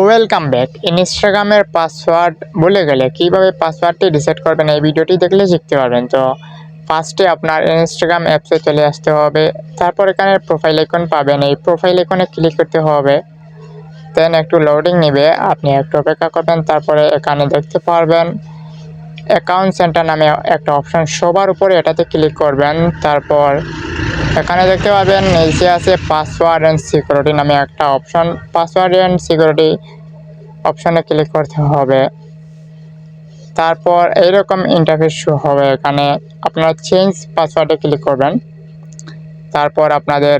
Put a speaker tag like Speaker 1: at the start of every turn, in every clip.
Speaker 1: Welcome back ইনস্টাগ্রামের password ভুলে গেলে কীভাবে পাসওয়ার্ডটি রিসেট করবেন এই ভিডিওটি দেখলে শিখতে পারবেন। তো ফার্স্টে আপনার ইনস্টাগ্রাম অ্যাপসে চলে আসতে হবে। তারপর এখানে প্রোফাইল আইকন পাবেন। এই প্রোফাইল আইকনে ক্লিক করতে হবে। দেন একটু লোডিং নেবে। আপনি একটু অপেক্ষা করবেন। তারপরে এখানে দেখতে পারবেন। অ্যাকাউন্ট সেন্টার নামে একটা অপশন সবার উপরে এটাতে ক্লিক করবেন। তারপর এখানে দেখতে পাবেন, নিচে আছে পাসওয়ার্ড অ্যান্ড সিকিউরিটি নামে একটা অপশন পাসওয়ার্ড অ্যান্ড সিকিউরিটি অপশনে ক্লিক করতে হবে। তারপর এইরকম ইন্টারফেস শো হবে এখানে। আপনারা চেঞ্জ পাসওয়ার্ডে ক্লিক করবেন। তারপর আপনাদের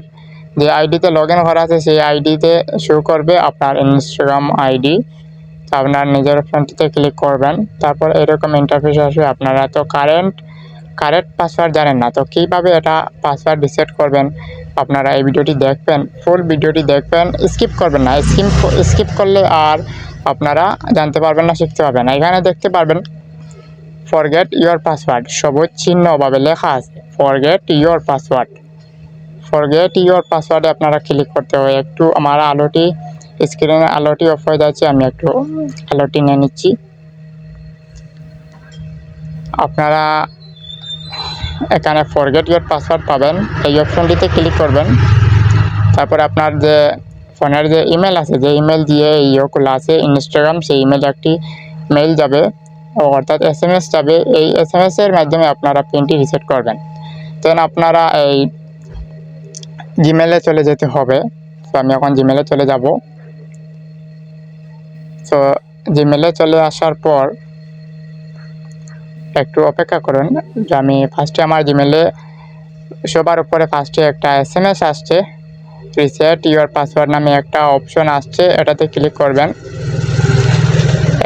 Speaker 1: যে আইডিতে লগ ইন করা আছে, সেই আইডিতে শো করবে আপনার ইনস্টাগ্রাম আইডি তো আপনার নিজের অপশনটিতে ক্লিক করবেন। তারপর এরকম ইন্টারফেস আসবে। আপনারা তো কারেন্ট কারেক্ট পাসওয়ার্ড জানেন না। তো কীভাবে এটা পাসওয়ার্ড রিসেট করবেন? আপনারা এই ভিডিওটি দেখবেন ফুল ভিডিওটি দেখবেন স্কিপ করবেন না। স্কিপ স্কিপ করলে আর আপনারা জানতে পারবেন না, শিখতে পারবেন না। এখানে দেখতে পারবেন ফরগেট ইয়োর পাসওয়ার্ড সবুজ চিহ্নভাবে লেখা আছে। Forget your password forget your পাসওয়ার্ডে আপনারা ক্লিক করতে হবে। একটু আমার আলোটি স্ক্রিনে আলোটি অফ হয়ে যাচ্ছে, আমি একটু আলোটি নিয়ে নিচ্ছি। আপনারা এখানে ফরগেট ইয়োর পাসওয়ার্ড পাবেন, এই অপশনটিতে ক্লিক করবেন। তারপরে আপনার যে ফোনের যে ইমেল আছে, যে ইমেল দিয়ে ইয়েগুলো আছে ইনস্টাগ্রাম সেই ইমেলে একটি মেল যাবে, অর্থাৎ এস এম এস যাবে। এই এস এম এসের মাধ্যমে আপনারা পিনটি রিসেট করবেন। দেন আপনারা এই জিমেলে চলে যেতে হবে। তো আমি এখন জিমেলে চলে যাব। তো জিমেলে চলে আসার পর একটু অপেক্ষা করুন যে আমি ফার্স্টে আমার জিমেলে সবার উপরে ফার্স্টে একটা এস এম এস আসছে। রিসেট ইউর পাসওয়ার্ড নামে একটা অপশন আসছে, এটাতে ক্লিক করবেন।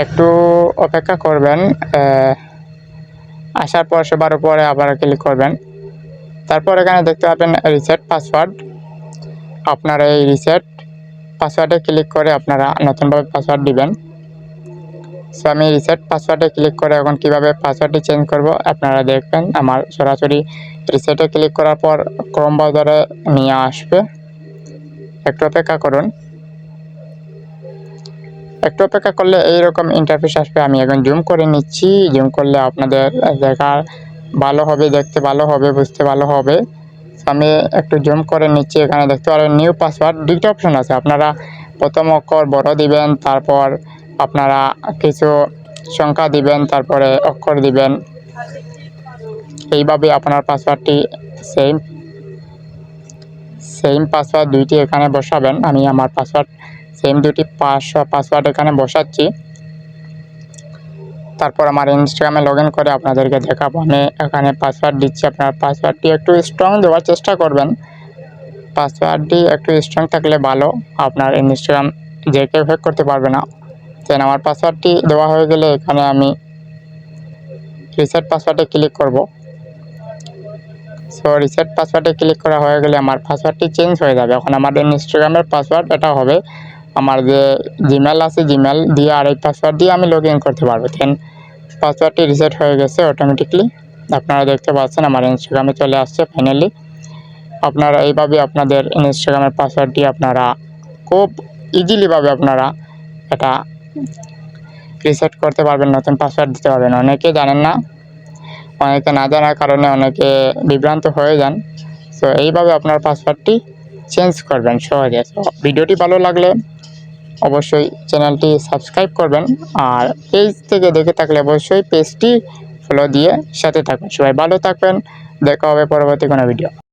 Speaker 1: একটু অপেক্ষা করবেন আসার পর সবার উপরে আবার ক্লিক করবেন। তারপর এখানে দেখতে পাবেন রিসেট পাসওয়ার্ড আপনারা এই রিসেট পাসওয়ার্ডে ক্লিক করে আপনারা নতুনভাবে পাসওয়ার্ড দিবেন। সো আমি রিসেট পাসওয়ার্ডে ক্লিক করে এখন কীভাবে পাসওয়ার্ডটি চেঞ্জ করব আপনারা দেখবেন। আমার সরাসরি রিসেটে ক্লিক করার পর ক্রোম ব্রাউজারে নিয়ে আসবে। একটু অপেক্ষা করুন। একটু অপেক্ষা করলে এইরকম ইন্টারফেস আসবে। আমি এখন জুম করে নিচ্ছি। জুম করলে আপনাদের দেখার ভালো হবে, দেখতে ভালো হবে, বুঝতে ভালো হবে। আমি একটু জুম করে নিচ্ছি এখানে দেখতে পারেন নিউ পাসওয়ার্ড দুইটা অপশন আছে। আপনারা প্রথম অক্ষর বড় দিবেন, তারপর আপনারা কিছু সংখ্যা দিবেন, তারপরে অক্ষর দিবেন। এইভাবে আপনার পাসওয়ার্ডটি সেম সেম পাসওয়ার্ড দুইটি এখানে বসাবেন। আমি আমার পাসওয়ার্ড সেম দুটি পাস পাসওয়ার্ড এখানে বসাচ্ছি। তারপর আমার ইনস্টাগ্রামে লগ ইন করে আপনাদেরকে দেখাবো। আমি এখানে পাসওয়ার্ড দিচ্ছি, আপনার পাসওয়ার্ডটি একটু স্ট্রং দেওয়ার চেষ্টা করবেন। পাসওয়ার্ডটি একটু স্ট্রং থাকলে ভালো, আপনার ইনস্টাগ্রাম যে কেউ হ্যাক করতে পারবে না। দেন আমার পাসওয়ার্ডটি দেওয়া হয়ে গেলে এখানে আমি রিসেট পাসওয়ার্ডে ক্লিক করব। সো রিসেট পাসওয়ার্ডে ক্লিক করা হয়ে গেলে আমার পাসওয়ার্ডটি চেঞ্জ হয়ে যাবে। এখন আমাদের ইনস্টাগ্রামের পাসওয়ার্ড এটা হবে আমার যে জিমেল আছে জিমেল দিয়ে আর এই পাসওয়ার্ড দিয়ে আমি লগ ইন করতে পারব। দেন পাসওয়ার্ডটি রিসেট হয়ে গেছে অটোমেটিকলি আপনারা দেখতে পাচ্ছেন আমার ইনস্টাগ্রামে চলে আসছে ফাইনালি আপনারা এইভাবে আপনাদের ইনস্টাগ্রামের পাসওয়ার্ডটি আপনারা খুব ইজিলিভাবে আপনারা এটা রিসেট করতে পারবেন, নতুন পাসওয়ার্ড দিতে পারবেন। অনেকে জানেন না, অনেকে না জানার কারণে অনেকে বিভ্রান্ত হয়ে যান। সো এইভাবে আপনার পাসওয়ার্ডটি চেঞ্জ করবেন সহজে। তো ভিডিওটি ভালো লাগলে অবশ্যই চ্যানেলটি সাবস্ক্রাইব করবেন আর পেজ থেকে দেখে থাকলে অবশ্যই পেজটি ফলো দিয়ে সাথে থাকবেন সবাই ভালো থাকবেন। দেখা হবে পরবর্তী কোনো ভিডিও।